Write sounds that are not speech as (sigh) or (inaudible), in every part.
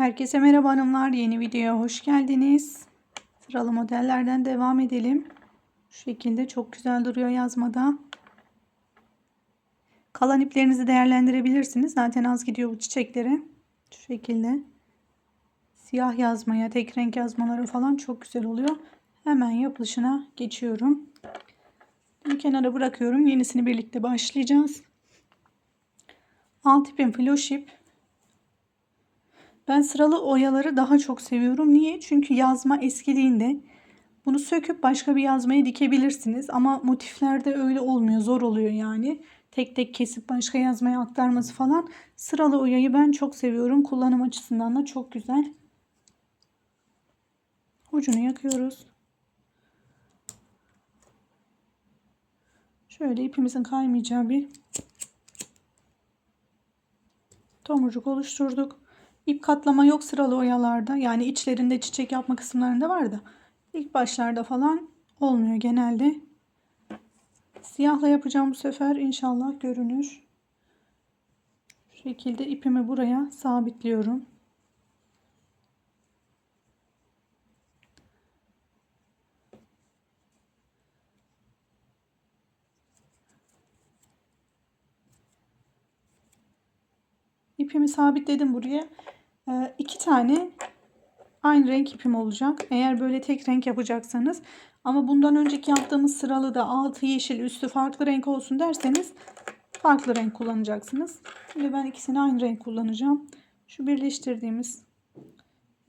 Herkese merhaba hanımlar. Yeni videoya hoş geldiniz. Sıralı modellerden devam edelim. Şu şekilde çok güzel duruyor yazmada. Kalan iplerinizi değerlendirebilirsiniz. Zaten az gidiyor bu çiçekleri. Şu şekilde. Siyah yazmaya, tek renk yazmaları falan çok güzel oluyor. Hemen yapılışına geçiyorum. Bir kenara bırakıyorum. Yenisini birlikte başlayacağız. Alt ipim floş ip. Ben sıralı oyaları daha çok seviyorum. Niye? Çünkü yazma eskidiğinde bunu söküp başka bir yazmaya dikebilirsiniz. Ama motiflerde öyle olmuyor. Zor oluyor yani. Tek tek kesip başka yazmaya aktarması falan. Sıralı oyayı ben çok seviyorum. Kullanım açısından da çok güzel. Ucunu yakıyoruz. Şöyle ipimizin kaymayacağı bir tomurcuk oluşturduk. İp katlama yok sıralı oyalarda. Yani içlerinde çiçek yapma kısımlarında var da. İlk başlarda falan olmuyor genelde. Siyahla yapacağım bu sefer. inşallah görünür. Şu şekilde ipimi buraya sabitliyorum. İpimi sabitledim buraya. Ee, iki tane aynı renk ipim olacak. Eğer böyle tek renk yapacaksanız. Ama bundan önceki yaptığımız sıralı da altı yeşil üstü farklı renk olsun derseniz farklı renk kullanacaksınız. Şimdi ben ikisini aynı renk kullanacağım. Şu birleştirdiğimiz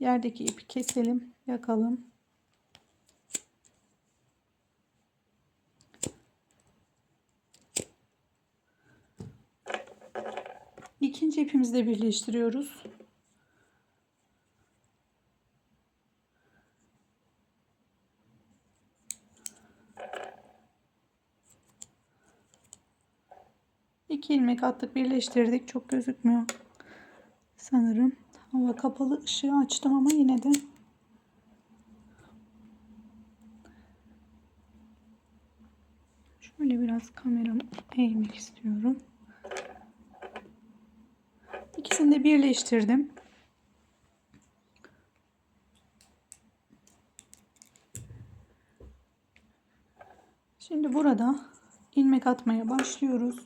yerdeki ipi keselim, yakalım. İkinci ipimizi de birleştiriyoruz. İki ilmek attık birleştirdik. Çok gözükmüyor. Sanırım. Hava kapalı ışığı açtım ama yine de şöyle biraz kameramı eğmek istiyorum. Birleştirdim. Şimdi burada ilmek atmaya başlıyoruz.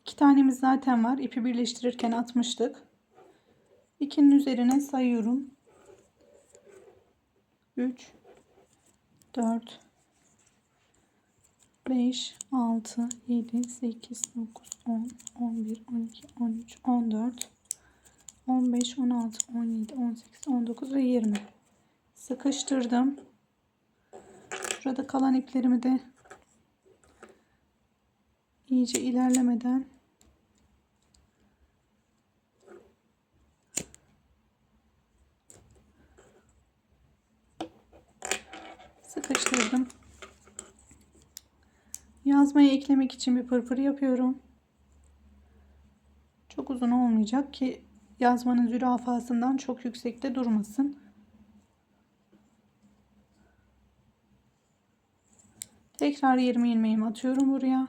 İki tanemiz zaten var. İpi birleştirirken atmıştık. İkinin üzerine sayıyorum. 3 4 5 6 7 8 9 10 11 12 13 14 15 16 17 18 19 ve 20 sıkıştırdım. Şurada kalan iplerimi de iyice ilerlemeden sıkıştırdım. Yazmayı eklemek için bir pırpır yapıyorum. Çok uzun olmayacak ki yazmanın zürafasından çok yüksekte durmasın. Tekrar 20 ilmeğimi atıyorum buraya.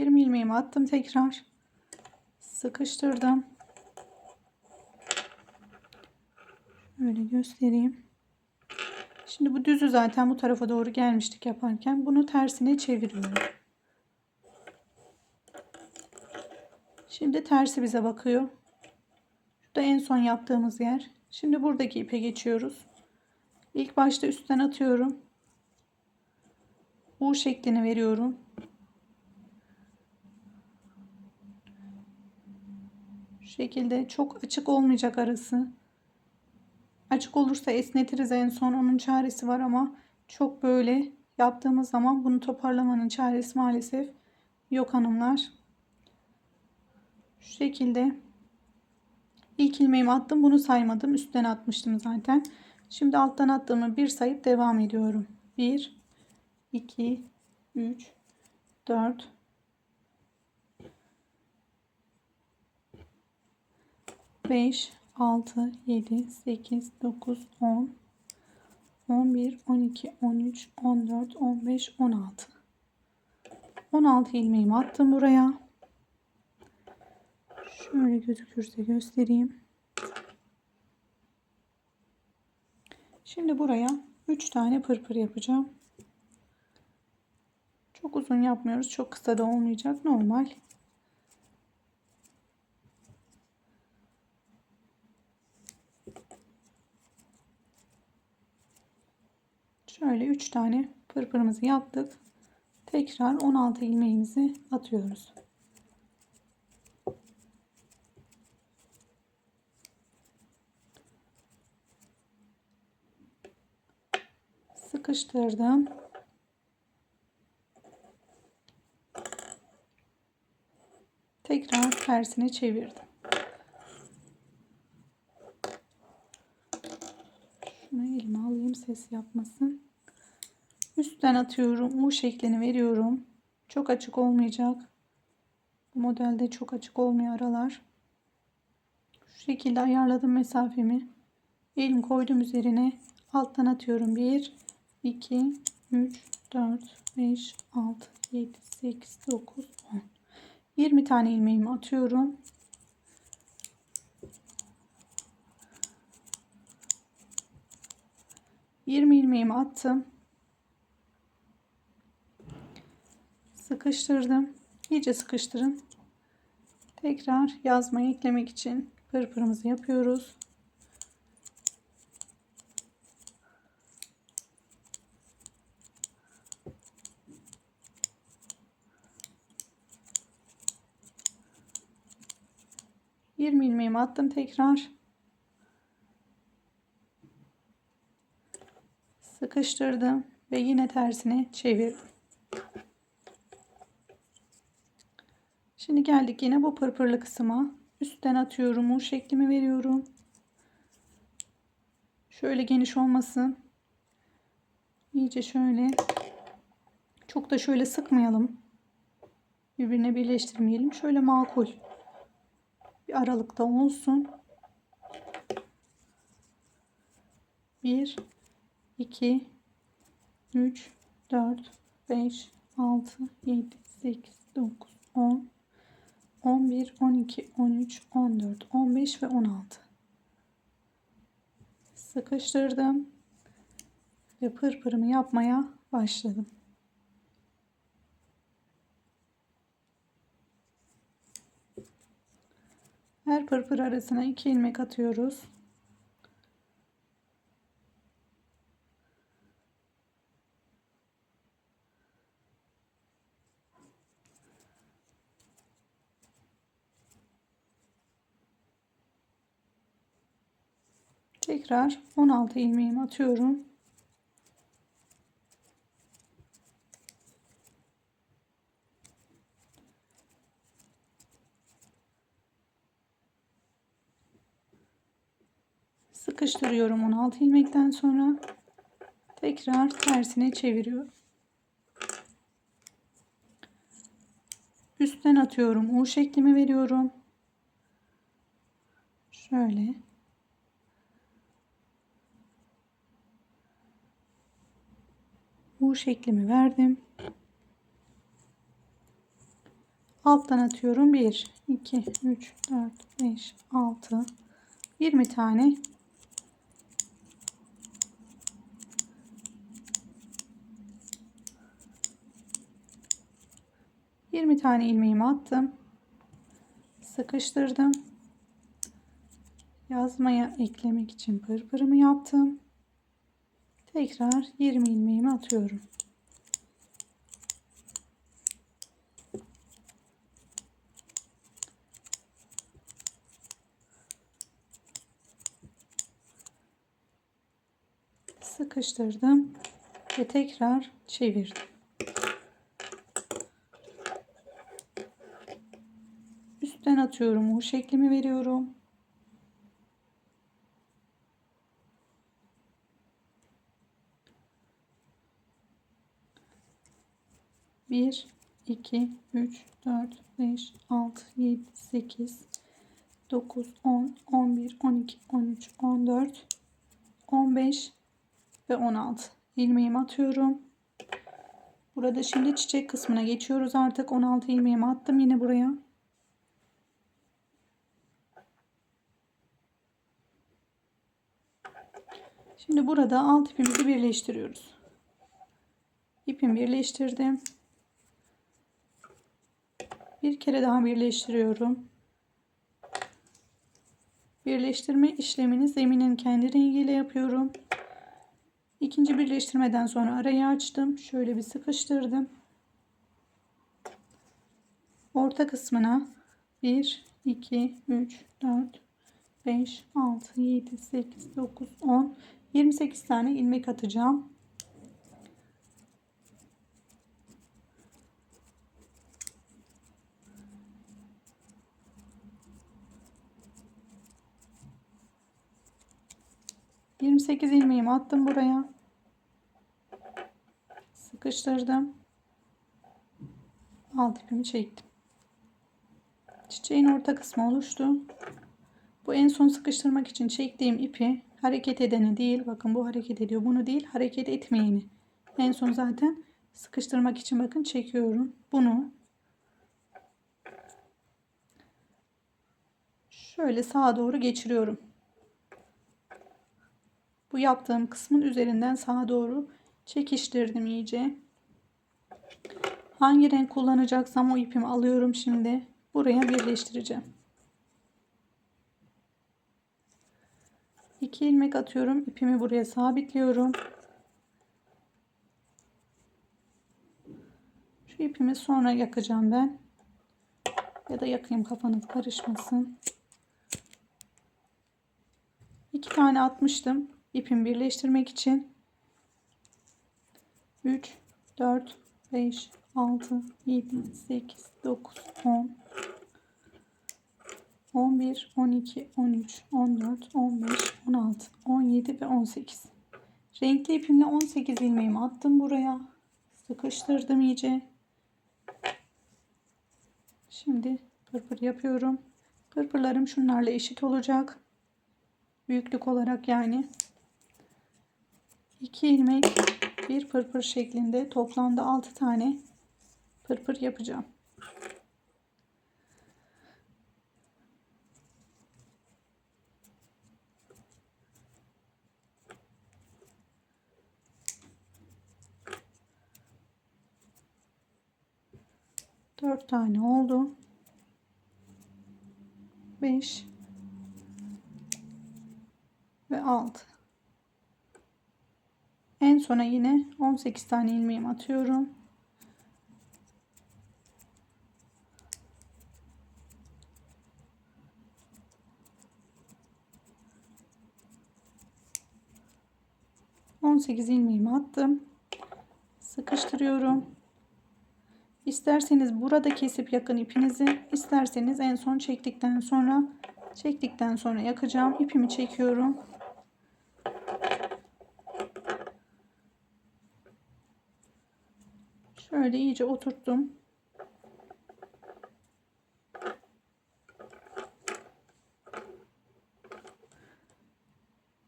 Yirmi ilmeğimi attım tekrar. Sıkıştırdım. Öyle göstereyim. Şimdi bu düzü zaten bu tarafa doğru gelmiştik yaparken. Bunu tersine çeviriyorum. Şimdi tersi bize bakıyor. Şu da en son yaptığımız yer. Şimdi buradaki ipe geçiyoruz. İlk başta üstten atıyorum. U şeklini veriyorum. Şekilde çok açık olmayacak arası. Açık olursa esnetiriz en son onun çaresi var ama çok böyle yaptığımız zaman bunu toparlamanın çaresi maalesef yok hanımlar. Şu şekilde ilk ilmeğimi attım bunu saymadım üstten atmıştım zaten. Şimdi alttan attığımı bir sayıp devam ediyorum. 1 2 3 4 5, 6, 7, 8, 9, 10, 11, 12, 13, 14, 15, 16. 16 ilmeğimi attım buraya. Şöyle gözükürse göstereyim. Şimdi buraya 3 tane pırpır yapacağım. Çok uzun yapmıyoruz. Çok kısa da olmayacak. Normal. Şöyle 3 tane pırpırımızı yaptık. Tekrar 16 ilmeğimizi atıyoruz. Sıkıştırdım. Tekrar tersine çevirdim. Şunu elime alayım ses yapmasın. Üstten atıyorum. U şeklini veriyorum. Çok açık olmayacak. Bu modelde çok açık olmuyor aralar. Şu şekilde ayarladım mesafemi. Elim koydum üzerine. Alttan atıyorum. 1, 2, 3, 4, 5, 6, 7, 8, 9, 10. 20 tane ilmeğimi atıyorum. Yirmi ilmeğimi attım. Sıkıştırdım. İyice sıkıştırın. Tekrar yazmayı eklemek için pırpırımızı yapıyoruz. Yirmi ilmeğimi attım tekrar. Sıkıştırdım ve yine tersine çevirdim. Şimdi geldik yine bu pırpırlı kısma. Üstten atıyorum. U şeklimi veriyorum. Şöyle geniş olmasın. İyice şöyle. Çok da şöyle sıkmayalım. Birbirine birleştirmeyelim. Şöyle makul. Bir aralıkta olsun. 1 2 3 4 5 6 7 8 9 10 11, 12, 13, 14, 15 ve 16. Sıkıştırdım ve pırpırımı yapmaya başladım. Her pırpır arasına 2 ilmek atıyoruz. Tekrar 16 ilmeğimi atıyorum. Sıkıştırıyorum 16 ilmekten sonra tekrar tersine çeviriyorum. Üstten atıyorum. U şeklimi veriyorum. Şöyle U şeklimi verdim. Alttan atıyorum. 1, 2, 3, 4, 5, 6, 20 tane. Yirmi tane ilmeğimi attım. Sıkıştırdım. Yazmaya eklemek için pırpırımı yaptım. Tekrar 20 ilmeğimi atıyorum. Sıkıştırdım ve tekrar çevirdim. Üstten atıyorum. U şeklimi veriyorum. 1, 2, 3, 4, 5, 6, 7, 8, 9, 10, 11, 12, 13, 14, 15 ve 16 ilmeğimi atıyorum. Burada şimdi çiçek kısmına geçiyoruz artık. 16 ilmeğimi attım yine buraya. Şimdi burada alt ipimizi birleştiriyoruz. İpimi birleştirdim. Bir kere daha birleştiriyorum. Birleştirme işlemini zeminin kendi rengiyle yapıyorum. İkinci birleştirmeden sonra arayı açtım. Şöyle bir sıkıştırdım. Orta kısmına 1, 2, 3, 4, 5, 6, 7, 8, 9, 10, 28 tane ilmek atacağım. Yirmi sekiz ilmeğimi attım buraya. Sıkıştırdım. Alt ipimi çektim. Çiçeğin orta kısmı oluştu. Bu en son sıkıştırmak için çektiğim ipi hareket edeni değil. Bakın bu hareket ediyor. Bunu değil hareket etmeyeni. En son zaten sıkıştırmak için bakın çekiyorum. Bunu şöyle sağa doğru geçiriyorum. Bu yaptığım kısmın üzerinden sağa doğru çekiştirdim iyice. Hangi renk kullanacaksam o ipimi alıyorum şimdi. Buraya birleştireceğim. 2 ilmek atıyorum. ipimi buraya sabitliyorum. Şu ipimi sonra yakacağım ben. Ya da yakayım kafanız karışmasın. 2 tane atmıştım. İpimi birleştirmek için. 3, 4, 5, 6, 7, 8, 9, 10, 11, 12, 13, 14, 15, 16, 17 ve 18. Renkli ipimle 18 ilmeğimi attım buraya. Sıkıştırdım iyice. Şimdi pırpır yapıyorum. Pırpırlarım şunlarla eşit olacak. Büyüklük olarak yani. 2 ilmek bir pırpır şeklinde toplamda 6 tane pırpır yapacağım. Dört tane oldu. Beş ve altı. En sona yine 18 tane ilmeğimi atıyorum. On sekiz ilmeğimi attım. Sıkıştırıyorum. İsterseniz burada kesip yakın ipinizi, isterseniz en son çektikten sonra çektikten sonra yakacağım. İpimi çekiyorum. Şöyle iyice oturttum.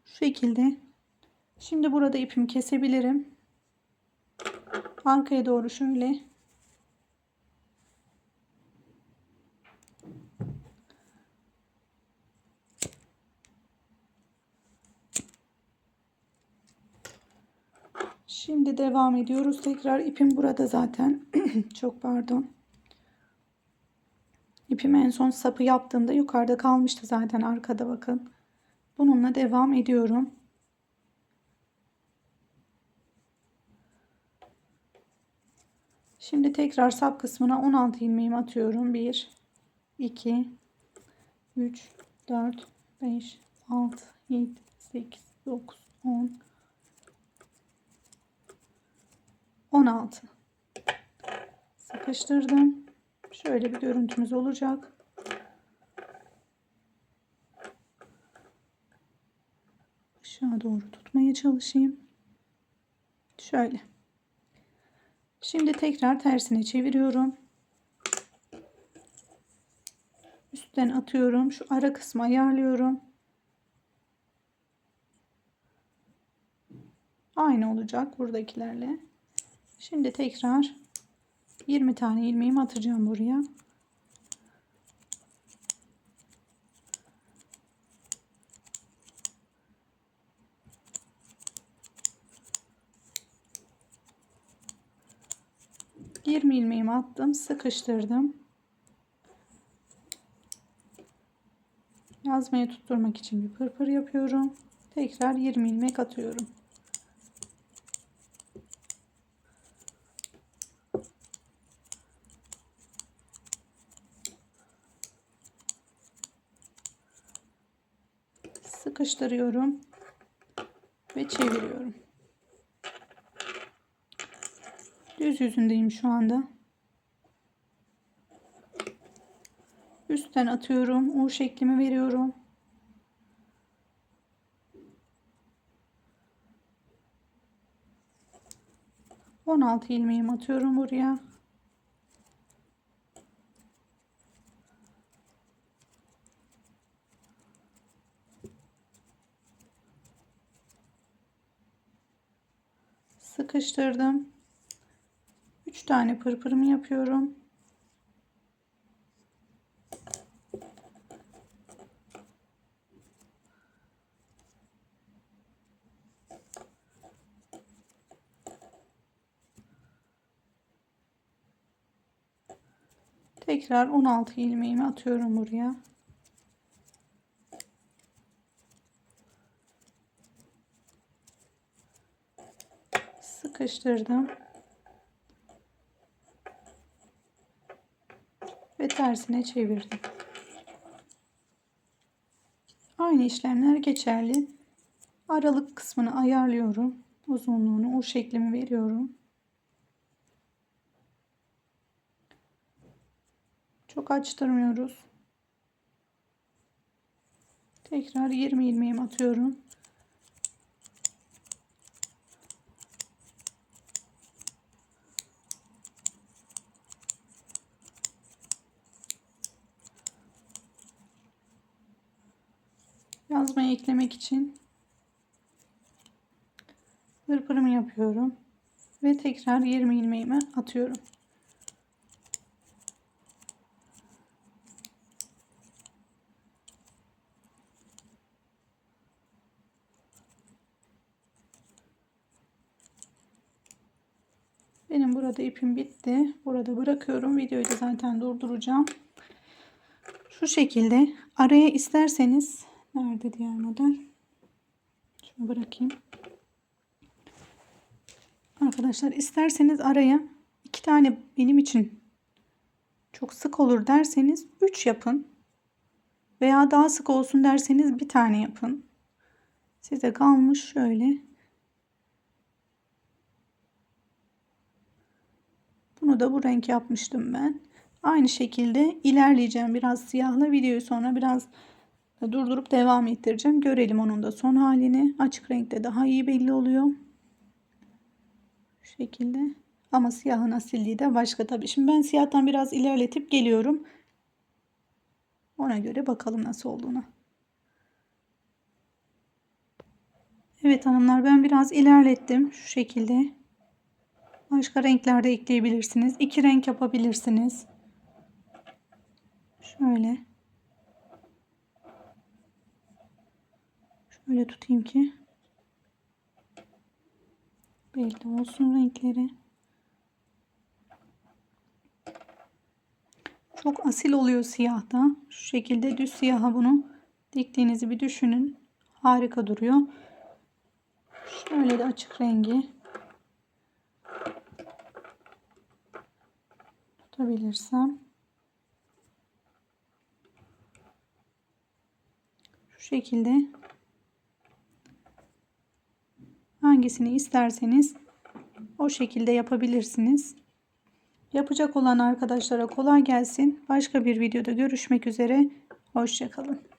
Şu şekilde. Şimdi burada ipimi kesebilirim. Arkaya doğru şöyle Şimdi devam ediyoruz. Tekrar ipim burada zaten. (clears throat) Çok pardon. İpim en son sapı yaptığımda yukarıda kalmıştı zaten arkada bakın. Bununla devam ediyorum. Şimdi tekrar sap kısmına 16 ilmeğimi atıyorum. 1 2 3 4 5 6 7 8 9 10 16 sıkıştırdım şöyle bir görüntümüz olacak aşağı doğru tutmaya çalışayım şöyle şimdi tekrar tersine çeviriyorum üstten atıyorum. Şu ara kısmı ayarlıyorum. Aynı olacak buradakilerle. Şimdi tekrar 20 tane ilmeğimi atacağım buraya. Yirmi ilmeğimi attım, sıkıştırdım. Yazmayı tutturmak için bir pırpır yapıyorum. Tekrar 20 ilmek atıyorum. Sıkıştırıyorum ve çeviriyorum. Düz yüzündeyim şu anda. Üstten atıyorum. U şeklimi veriyorum. On altı ilmeğimi atıyorum buraya. Sıkıştırdım. 3 tane pırpırımı yapıyorum. Tekrar 16 ilmeğimi atıyorum buraya. Sıkıştırdım. Ve tersine çevirdim. Aynı işlemler geçerli. Aralık kısmını ayarlıyorum. Uzunluğunu o şeklimi veriyorum. Çok açtırmıyoruz. Tekrar 20 ilmeğimi atıyorum. Yazmayı eklemek için pırpırımı yapıyorum ve tekrar 20 ilmeğimi atıyorum. Benim burada ipim bitti. Burada bırakıyorum. Videoyu da zaten durduracağım. Şu şekilde araya isterseniz Nerede diğer model? Şunu bırakayım. Arkadaşlar isterseniz araya iki tane benim için çok sık olur derseniz 3 yapın. Veya daha sık olsun derseniz bir tane yapın. Size kalmış şöyle. Bunu da bu renk yapmıştım ben. Aynı şekilde ilerleyeceğim biraz siyahla videoyu sonra biraz durdurup devam ettireceğim. Görelim onun da son halini. Açık renkte daha iyi belli oluyor. Şu şekilde. Ama siyahın asilliği de başka tabii. Şimdi ben siyahtan biraz ilerletip geliyorum. Ona göre bakalım nasıl olduğuna. Evet hanımlar ben biraz ilerlettim. Şu şekilde. Başka renklerde ekleyebilirsiniz. İki renk yapabilirsiniz. Şöyle. Şöyle tutayım ki belli olsun renkleri. Çok asil oluyor siyahta. Şu şekilde düz siyaha bunu diktiğinizi bir düşünün. Harika duruyor. Şöyle de açık rengi tutabilirsem. Şu şekilde Hangisini isterseniz o şekilde yapabilirsiniz. Yapacak olan arkadaşlara kolay gelsin. Başka bir videoda görüşmek üzere. Hoşçakalın.